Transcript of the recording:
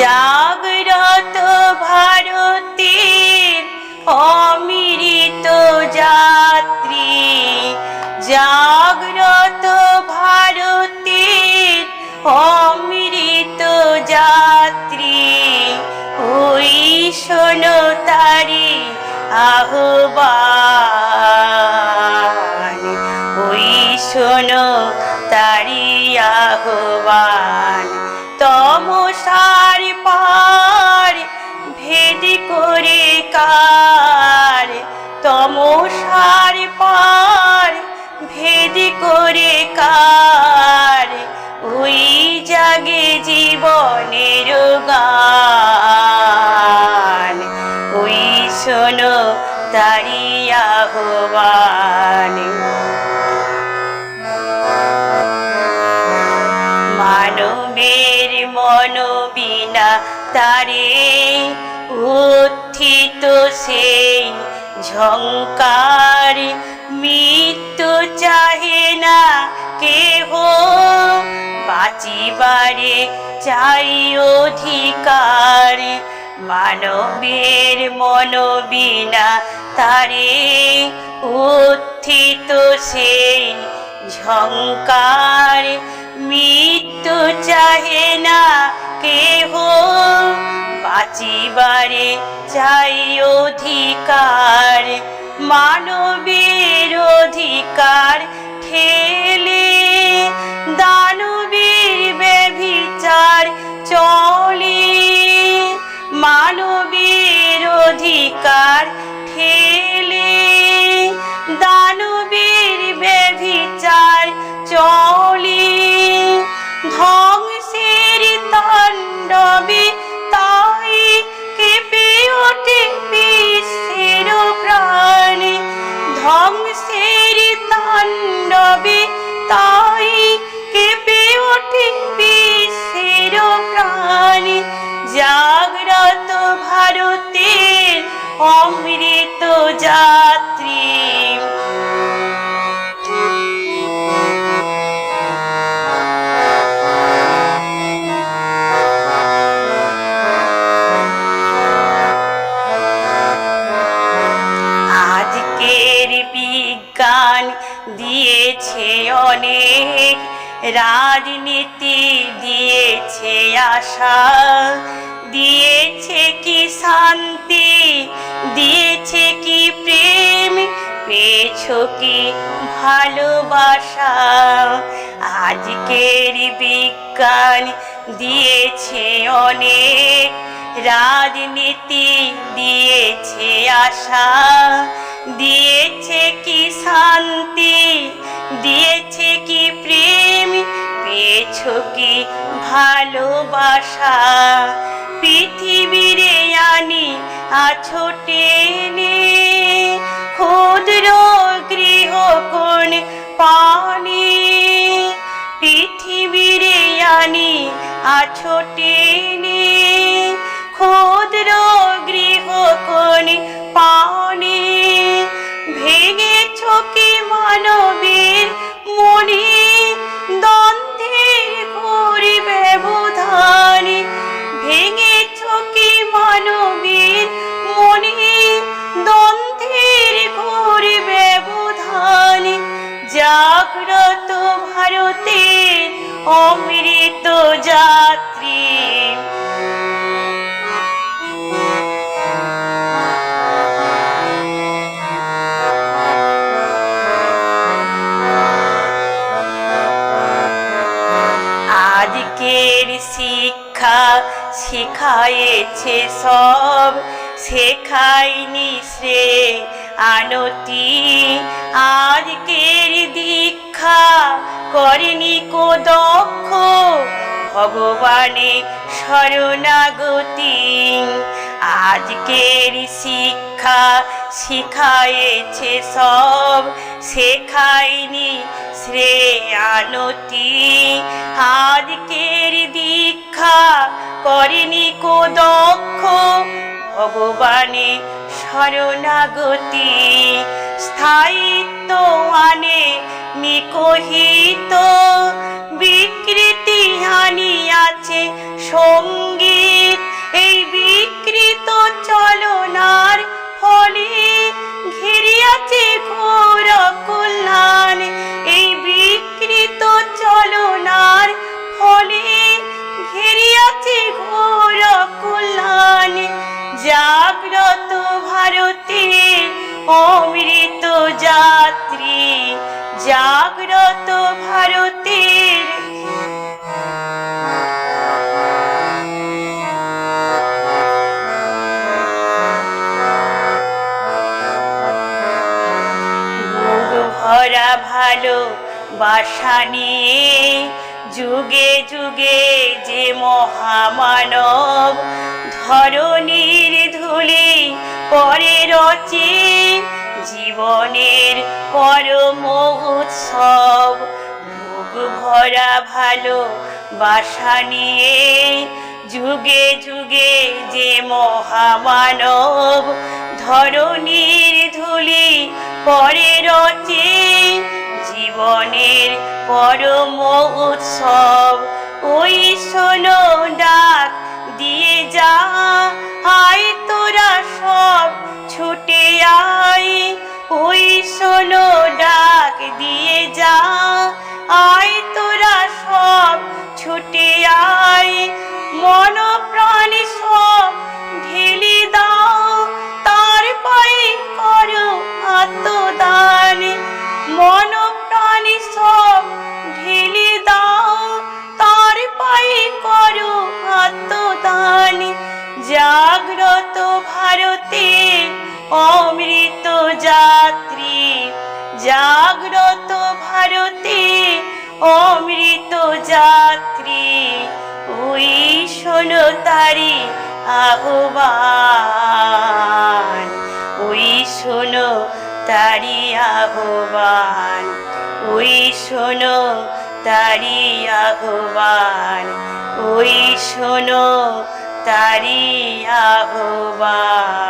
জাগ্রত ভারতের অমৃত যাত্রী, জাগ্রত ভারতের অমৃত যাত্রী, ওই শোনো তারি আহ্বান, ওই শোনো তারি আহ্বান তমসার করে কার? তমসার পার ভেদ করে কার? ওই জাগে জীবনের গান। ওই শোনো তারি আহ্বান মানবের মনোবিনা তারে উত্থিত সেই ঝঙ্কার মৃত্যু চাহে না কেহ। বাঁচিবারে চাই অধিকার, মানবের মনোবিনা তারে। উত্থিত সেই ঝঙ্কার মৃত্যু চাহে না কেহ। বাঁচিবারে চাই অধিকার, মানবের অধিকার ঠেলে। দানবীর ব্যভিচার চলে, মানবীর অধিকার ঠেলে। ভারতের অমৃত যাত্রী। আজকের বিজ্ঞান দিয়েছে অনেক রাজনীতি দিয়েছে আশা। দিয়েছে কি শান্তি? দিয়েছে কি প্রেম? পেয়েছ কি ভালোবাসা? আজকের বিজ্ঞান দিয়েছে অনেক, রাজনীতি দিয়েছে আশা। দিয়েছে কি শান্তি? দিয়েছে কি প্রেম? কি ভালোবাসা? পৃথিবীরে আনি আছো টেনে। ক্ষুদ্র গৃহ কোন পানি। পৃথিবীরে আনি আছো টেনে। ক্ষুদ্র গৃহ কোন পানি। ভেঙেছ কি মানবীর ভারতের অমৃত যাত্রী। আজকের শিক্ষা শিখায়েছে সব শেখায়নি শ্রে আনতি। আজকের দীক্ষা করেনি কো দক্ষ। ভগবানে শরণাগতি। আজকের শিক্ষা শিখায়েছে সব। শেখায়নি শ্রেয়ানতি। আজকের দীক্ষা করেনি কো দক্ষ। ভগবানে শরণাগতি। স্থায়িত্ব আনে নিকহিত বিকৃতি হানি আছে সংগীত। এই জাগ্রত ভারতের। ভরা ভালো বাসা নিয়ে যুগে যুগে যে মহামানব ধরণীর ধুলি পরে রচে জীবনের পরম উৎসব বুক ভরা ভালো বাসা নিয়ে যুগে যুগে যে মহামানব ধরণীর ধুলি পরে রচে, জীবনের পরম উৎসব ওই শোনো ডাক দিয়ে যা আয় তোরা সব ছুটে আয়। ওই শোনো, ডাক দিয়ে যা। আয় তোরা সব, ছুটে আয়। মন প্রাণী সব ঢেলে দাও। তার পায়ে করো আত্মদান। মন প্রাণী সব ঢেলে দাও। তার পায়ে করো আত্মদান। জাগ্রত ভারতে অমৃত যাত্রী, জাগ্রত ভারতে অমৃত যাত্রী, ওই শোনো তারি আহ্বান, ওই শোনো তারি আহ্বান, ওই শোনো তারি আহ্বান, ওই শোনো তারি আহ্বান।